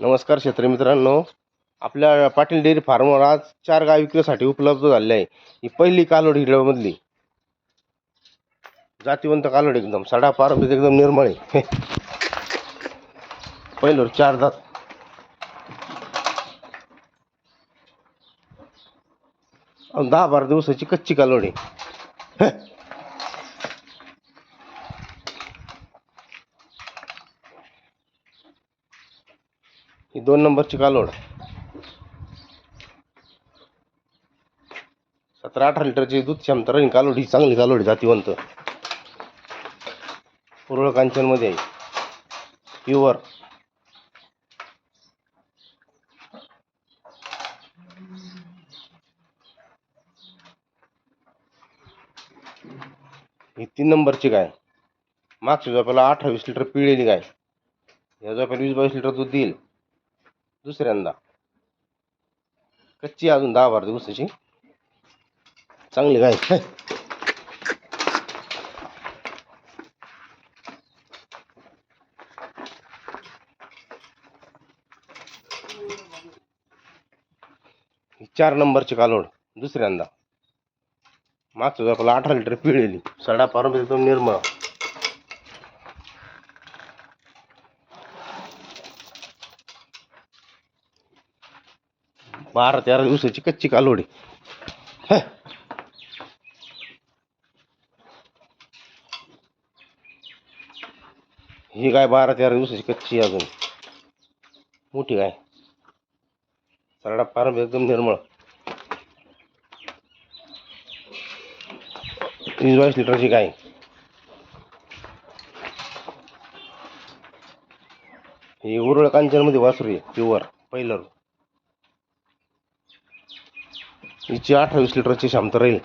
नमस्कार शेतकरी मित्रांनो. आपल्या पाटील डेअरी फार्मवर आज चार गाय विक्रीसाठी उपलब्ध झालेली आहे. ही पहिली कालोड हिरव्यामधली. जातीवंत कालोड एकदम सडा पार एकदम निर्मळ आहे. पहिलं चार दात. दहा बारा दिवसाची कच्ची कालोड. आहे ही दोन नंबरची कालोड. सतरा अठरा लिटरची दूध क्षमता राहील. कालोड ही चांगली कालोड जातीवंत. पुरळ कांचनमध्ये आहे. प्युअर. ही तीन नंबरची गाय. मागच्या झोपाला अठरा वीस लिटर पिळलेली गाय. या झोपाला वीस बावीस लिटर दूध देईल. दुसऱ्यांदा. कच्ची अजून दहा बारा दिवसाची. चांगली गाय चार नंबरची कालोड दुसऱ्यांदा. मागचं आपला अठरा लिटर पिळेली सडा पारंपरिक एकदम निर्मळ. बारा तेरा दिवसाची कच्ची कालोडी. ही. गाय बारा तेरा दिवसाची कच्ची अजून. मोठी गाय सरडा फार एकदम निर्मळ. तीस बावीस लिटरची गाय ही उरळ कांचनमध्ये वासरू आहे प्युअर पहिलं हिची अठ्ठावीस लिटरची क्षमता राहील.